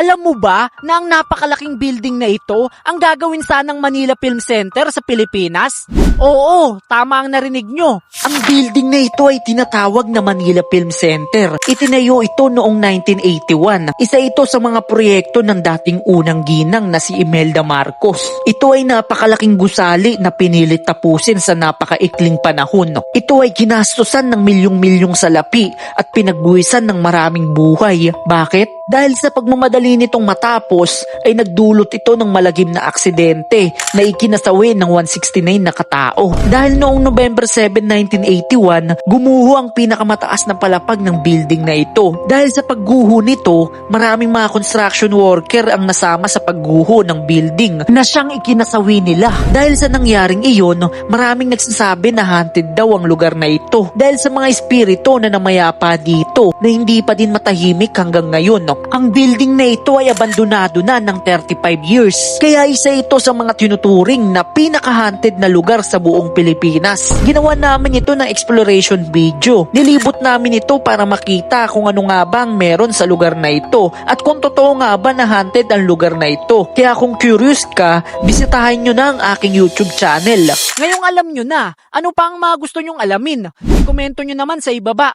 Alam mo ba na ang napakalaking building na ito ang gagawin sanang Manila Film Center sa Pilipinas? Oo, tama ang narinig nyo. Ang building na ito ay tinatawag na Manila Film Center. Itinayo ito noong 1981. Isa ito sa mga proyekto ng dating unang ginang na si Imelda Marcos. Ito ay napakalaking gusali na pinilit tapusin sa napakaikling panahon. Ito ay ginastusan ng milyong-milyong salapi at pinagbuwisan ng maraming buhay. Bakit? Dahil sa pagmamadali nitong matapos ay nagdulot ito ng malagim na aksidente na ikinasawi ng 169 na katao. Dahil noong November 7, 1981, gumuho ang pinakamataas na palapag ng building na ito. Dahil sa pagguho nito, maraming mga construction worker ang nasama sa pagguho ng building na siyang ikinasawi nila. Dahil sa nangyaring iyon, maraming nagsasabi na haunted daw ang lugar na ito. Dahil sa mga espiritu na namayapa dito na hindi pa din matahimik hanggang ngayon. Ang building na ito ay abandonado na ng 35 years. Kaya isa ito sa mga tinuturing na pinaka-haunted na lugar sa buong Pilipinas. Ginawa namin ito ng exploration video. Nilibot namin ito para makita kung ano nga bang meron sa lugar na ito at kung totoo nga ba na haunted ang lugar na ito. Kaya kung curious ka, bisitahin nyo na ang aking YouTube channel. Ngayong alam nyo na, ano pa ang mga gusto nyong alamin? Komento nyo naman sa ibaba.